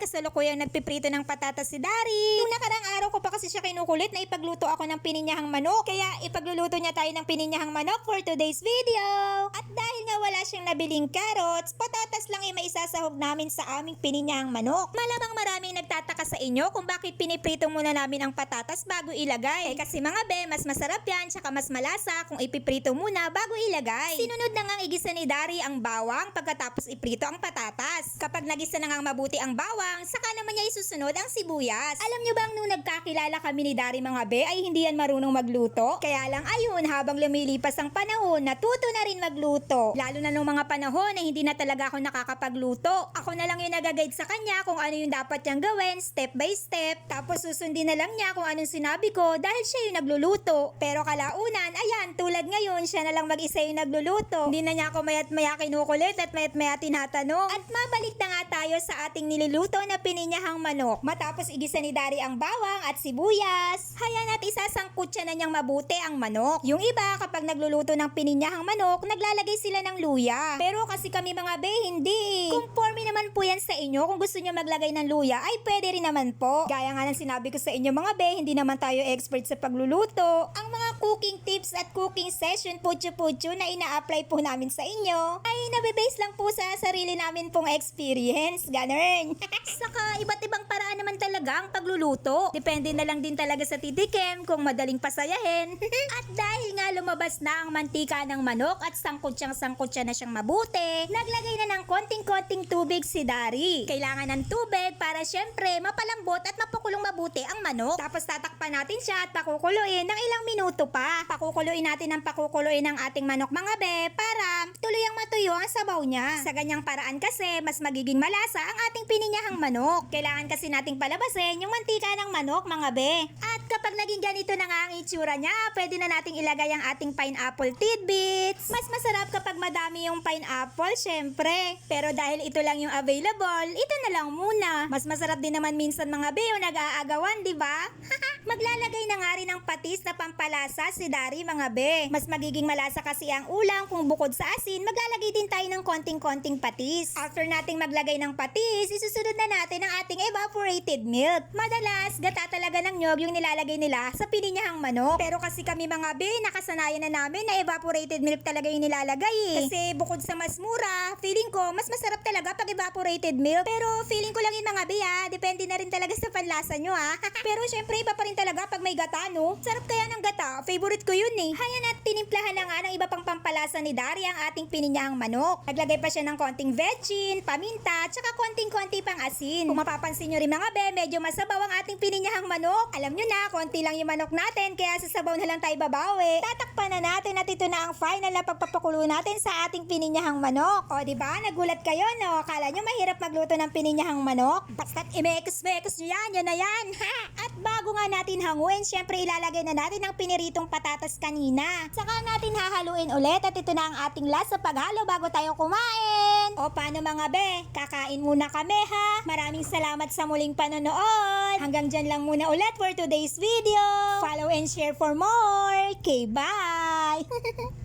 kasalukuyang nagpiprito ng patatas si Dari. Nung nakarang araw ko pa kasi siya kinukulit na ipagluto ako ng pininyahang manok. Kaya ipagluluto niya tayo ng pininyahang manok for today's video. At dahil nga wala siyang nabiling carrots, patatas lang yung maisasahog namin sa aming pininyahang manok. Malamang maraming nagtataka sa inyo kung bakit piniprito muna namin ang patatas bago ilagay. Eh kasi mga be, mas masarap yan, tsaka mas malasa kung ipiprito muna bago ilagay. Sinunod na ngang igisa ni Dari ang bawang pagkatapos iprito ang patatas. Kapag nagisa na ngang mabuti ang bawang, saka naman niya isusunod ang sibuyas. Alam niyo bang nung nagkakilala kami ni Dari mga be ay hindi yan marunong magluto? Kaya lang ayun, habang lumilipas ang panahon, natuto na rin magluto. Lalo na nung mga panahon na hindi na talaga ako nakakapagluto. Ako na lang yung nagagayad sa kanya kung ano yung dapat niyang gawin, step by step. Tapos susundin na lang niya kung anong sinabi ko dahil siya yung nagluluto. Pero kalaunan, ayan, tulad ngayon, siya na lang mag-isa yung nagluluto. Hindi na niya ako mayat maya kinukulit at mayat maya tinatanong. At mabalik na nga tayo sa ating niluluto na pininyahang manok. Matapos igisa ni Dari ang bawang at sibuyas. Hayan at isasangkut siya na niyang mabuti ang manok. Yung iba, kapag nagluluto ng pininyahang manok, naglalagay sila ng luya. Pero kasi kami mga be, hindi. Conforme naman po yan sa inyo. Kung gusto niyo maglagay ng luya, ay pwede rin naman po. Gaya nga ng sinabi ko sa inyo mga be, hindi naman tayo expert sa pagluluto. Ang mga cooking tips at cooking session putyo-putyo na ina-apply po namin sa inyo ay nabibase lang po sa sarili namin pong experience. Ganun. Saka iba't ibang paraan naman talaga ang pagluluto. Depende na lang din talaga sa titikim kung madaling pasayahin. at dahil nga lumabas na ang mantika ng manok at sangkot siyang sangkot siya na siyang mabuti, naglagay na ng konting-konting tubig si Dari. Kailangan ng tubig para syempre mapalambot at mapakulong mabuti ang manok. Tapos tatakpan natin siya at pakukuluin ng ilang minuto pa. Pakukuluin natin ang pakukuluin ng ating manok mga be para tuluyang matuyo ang sabaw niya. Sa ganyang paraan kasi mas magiging malasa ang ating pininyahang manok. Kailangan kasi nating palabasin yung mantika ng manok mga be. At kapag naging ganito na nga ang itsura niya, pwede na nating ilagay ang ating pineapple tidbits. Mas masarap kapag madami yung pineapple, syempre. Pero dahil ito lang yung available, ito na lang muna. Mas masarap din naman minsan mga be yung nag-aagawan, di ba? Maglalagay na nga rin ng patis na pampalasa si Dari mga be. Mas magiging malasa kasi ang ulam kung bukod sa asin, maglalagay din tayo ng konting-konting patis. After nating maglagay ng patis, isusunod na natin ang ating evaporated milk. Madalas, gata talaga ng nyog yung nilalagay nila sa pininyahang manok. Pero kasi kami mga be, nakasanayan na namin na evaporated milk talaga yung nilalagay eh. Kasi bukod sa mas mura, feeling ko mas masarap talaga pag evaporated milk. Pero feeling ko lang yung mga be ah, depende na rin talaga sa panlasa nyo ah. Pero syempre iba pa rin talaga pag may gata no. Sarap kaya ng gata, favorite ko yun eh. Hayan at tinimplahan na nga ng iba pang pampalasa ni Dari ang ating pininyahang manok. Naglagay pa siya ng konting veggie, paminta, tsaka konting-konti pang asin. Kung mapapansin nyo rin mga be, medyo masabaw ang ating pininyahang manok. Alam nyo na, konti lang yung manok natin, kaya sa sabaw na lang tayo babawi. Tatakpan na natin at ito na ang final na pagpapakulo natin sa ating pininyahang manok. O ba nagulat kayo no? Akala nyo mahirap magluto ng pininyahang manok? Basta't imekos-mekos nyo yan, yan na yan. Ha! Bago nga natin hanguin, syempre ilalagay na natin ang piniritong patatas kanina. Saka natin hahaluin ulit at ito na ang ating last sa paghalo bago tayo kumain. O paano mga be? Kakain muna kami ha. Maraming salamat sa muling panonood. Hanggang dyan lang muna ulit for today's video. Follow and share for more. Okay, bye!